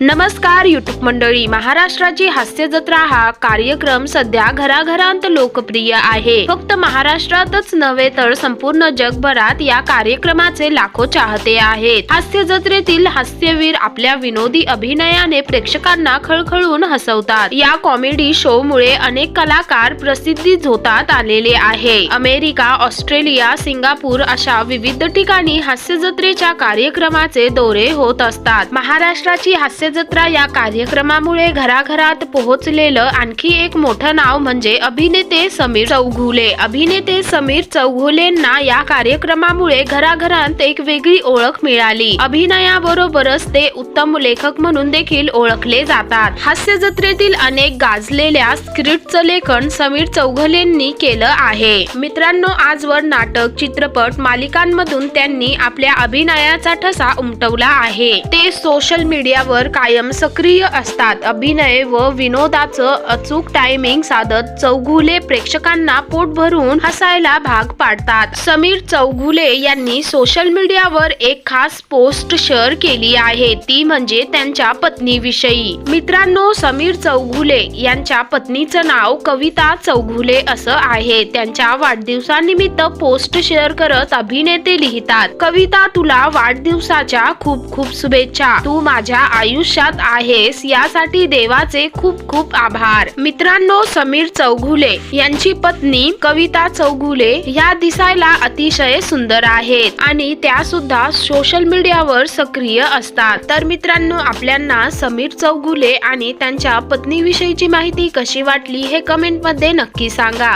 नमस्कार युट्यूब मंडळी. महाराष्ट्राची हास्य जत्रा हा कार्यक्रम सध्या घराघरांत लोकप्रिय आहे. फक्त महाराष्ट्रातच नव्हे तर संपूर्ण जगभरात या कार्यक्रमाचे लाखो चाहते आहेत. हास्य जत्रेतील हास्यवीर आपल्या विनोदी अभिनयाने प्रेक्षकांना खळखळून हसवतात. या कॉमेडी शो मुळे अनेक कलाकार प्रसिद्धी झोतात आलेले आहे. अमेरिका ऑस्ट्रेलिया सिंगापूर अशा विविध ठिकाणी हास्य जत्रेच्या कार्यक्रमाचे दौरे होत असतात. महाराष्ट्राची हास्य जत्रा या कार्यक्रमामुळे घराघरात पोहोचलेलं आणखी एक मोठं नाव म्हणजे अभिनेते समीर चौघुले. अभिनेते समीर चौघुलेंना या कार्यक्रमामुळे घराघरात एक वेगळी ओळख मिळाली. अभिनयाबरोबरच ते उत्तम लेखक म्हणून देखील ओळखले जातात. हास्य जत्रेतील अनेक गाजलेल्या स्क्रिप्टचं लेखन समीर चौघुलेंनी केलं आहे. मित्रांनो आजवर नाटक चित्रपट मालिकांमधून त्यांनी आपल्या अभिनयाचा ठसा उमटवला आहे. ते सोशल मीडियावर कायम सक्रिय असतात. अभिनय व विनोदाचं अचूक टायमिंग साधत चौघुले प्रेक्षकांना पोट भरून हसायला भाग पाडतात. समीर चौघुले यांनी सोशल मीडियावर एक खास पोस्ट शेअर केली आहे. ती म्हणजे त्यांच्या पत्नीविषयी. मित्रांनो समीर चौघुले यांच्या पत्नीचं नाव कविता चौघुले असं आहे. त्यांच्या वाढदिवसानिमित्त पोस्ट शेअर करत अभिनेते लिहितात. कविता तुला वाढदिवसाच्या खूप खूप शुभेच्छा. तू माझ्या आयुष्य आयुष्यात आहेस यासाठी देवाचे खूप खूप आभार. मित्रांनो समीर चौघुले यांची पत्नी कविता चौघुले ह्या दिसायला अतिशय सुंदर आहेत आणि त्या सुद्धा सोशल मीडियावर सक्रिय असतात. तर मित्रांनो आपल्यांना समीर चौघुले आणि त्यांच्या पत्नीविषयीची माहिती कशी वाटली हे कमेंटमध्ये नक्की सांगा.